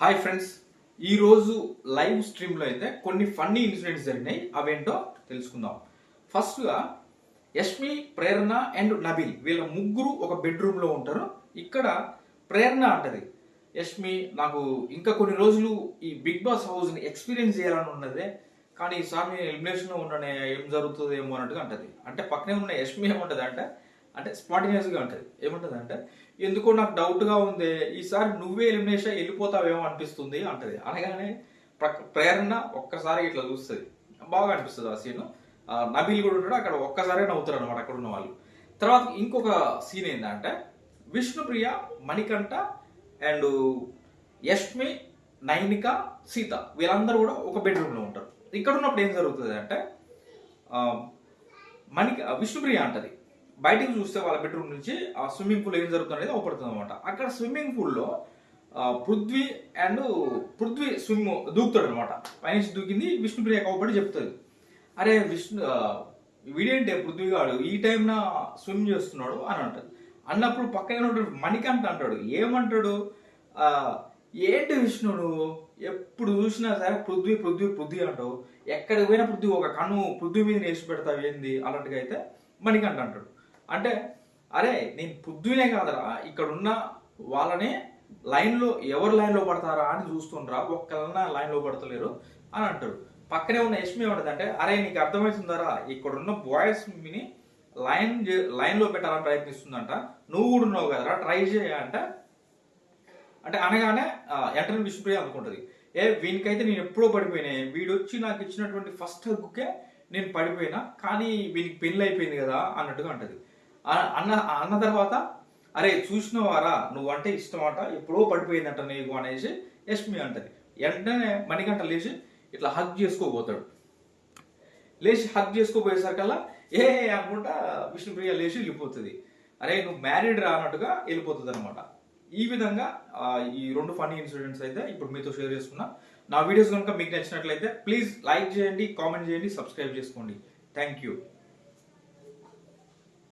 Hi friends ఈరోజు live స్ట్రీమ్లో అయితే కొన్ని ఫన్నీ ఇన్సిడెంట్స్ జరిగినాయి. అవేంటో తెలుసుకుందాం. ఫస్ట్గా యష్మి ప్రేరణ అండ్ నబిల్ వీళ్ళ ముగ్గురు ఒక బెడ్రూమ్లో ఉంటారు. ఇక్కడ ప్రేరణ అంటది. యష్మి నాకు ఇంకా కొన్ని రోజులు ఈ బిగ్ బాస్ హౌస్ని ఎక్స్పీరియన్స్ చేయాలని ఉన్నదే కానీ ఈసారి నేను ఎలిమినేషన్లో ఉండనే ఏం జరుగుతుందో ఏమో అన్నట్టుగా అంటది. అంటే పక్కనే ఉన్న యష్మి ఏముంటది అంటే అంటే స్పాంటినియస్గా ఉంటుంది. ఏముంటుంది అంటే ఎందుకో నాకు డౌట్గా ఉంది ఈసారి నువ్వే ఎలిమినేషన్ వెళ్ళిపోతావేమో అనిపిస్తుంది అంటది. అనగానే ప్రేరణ ఒక్కసారి ఇట్లా చూస్తుంది. బాగా అనిపిస్తుంది ఆ సీన్. నబీల్ కూడా ఉంటాడు అక్కడ ఒక్కసారే నవ్వుతారు అనమాట అక్కడ ఉన్న వాళ్ళు. తర్వాత ఇంకొక సీన్ ఏంటంటే విష్ణుప్రియ మణికంఠ అండ్ యష్మి నైనిక సీత వీళ్ళందరూ కూడా ఒక బెడ్రూమ్లో ఉంటారు. ఇక్కడ ఉన్నప్పుడు ఏం జరుగుతుంది అంటే మణిక విష్ణుప్రియ అంటది. బయటికి చూస్తే వాళ్ళ బెడ్రూమ్ నుంచి ఆ స్విమ్మింగ్ పూల్ ఏం జరుగుతుంది అనేది అవపడుతుంది అనమాట అక్కడ స్విమ్మింగ్ పూల్లో పృథ్వీ అండ్ పృథ్వీ స్విమ్ దూకుతాడు అనమాట పైనుంచి దూకింది విష్ణుప్రియ కవపడి చెప్తుంది అరే విష్ణు వీడేంటే పృథ్వీ గాడు? ఈ టైంన స్విమ్ చేస్తున్నాడు అని అంటాడు. అన్నప్పుడు పక్కన ఉన్నటువంటి మణికంఠ అంటాడు. ఏమంటాడు? ఏంటి విష్ణుడు ఎప్పుడు చూసినా సరే పృథ్వీ పృథ్వీ పృథ్వీ అంటావు. ఎక్కడికి పోయినా పృథ్వీ ఒక కన్ను పృథ్వీ మీద వేసి పెడతావు ఏంది? అలాంటిగా అయితే మణికంఠ అంటాడు. అంటే అరే నేను పొద్దునే కాదరా ఇక్కడ ఉన్న వాళ్ళనే లైన్లో ఎవరు లైన్లో పడతారా అని చూస్తుండ్రా ఒక్కళ్ళన్నా లైన్లో పడతలేరు అని అంటాడు పక్కనే ఉన్న యష్మి ఏమంటుందంటే అరే నీకు అర్థమవుతుందరా ఇక్కడ ఉన్న బాయ్స్ మిని లైన్ లైన్లో పెట్టాలని ప్రయత్నిస్తుందంట. నువ్వు కూడా ఉన్నావు కదరా ట్రై చేయ అంటే. అంటే అనగానే ఎంటర్ విష్ణుప్రియ అనుకుంటుంది. ఏ వీనికైతే నేను ఎప్పుడో పడిపోయినా వీడు వచ్చి నాకు ఇచ్చినటువంటి ఫస్ట్ హగ్గుకే నేను పడిపోయినా కానీ వీనికి పెళ్ళి అయిపోయింది కదా అన్నట్టుగా అంటది. అన్న అన్న తర్వాత అరే చూసినవారా? నువ్వంటే ఇష్టం అంట ఎప్పుడో పడిపోయిందంట నీకు అనేసి యష్మి అంటది. వెంటనే మణికంట లేచి ఇట్లా హగ్ చేసుకోబోతాడు. లేచి హగ్ చేసుకోపోయేసరికల్లా ఏ అనుకుంటా విష్ణుప్రియ లేచి వెళ్ళిపోతుంది. అరే నువ్వు మ్యారీడ్ రా అన్నట్టుగా వెళ్ళిపోతుంది అనమాట ఈ విధంగా ఈ రెండు ఫన్నీ ఇన్సిడెంట్స్ అయితే ఇప్పుడు మీతో షేర్ చేసుకున్నా. నా వీడియోస్ కనుక మీకు నచ్చినట్లయితే ప్లీజ్ లైక్ చేయండి కామెంట్ చేయండి సబ్స్క్రైబ్ చేసుకోండి. Thank you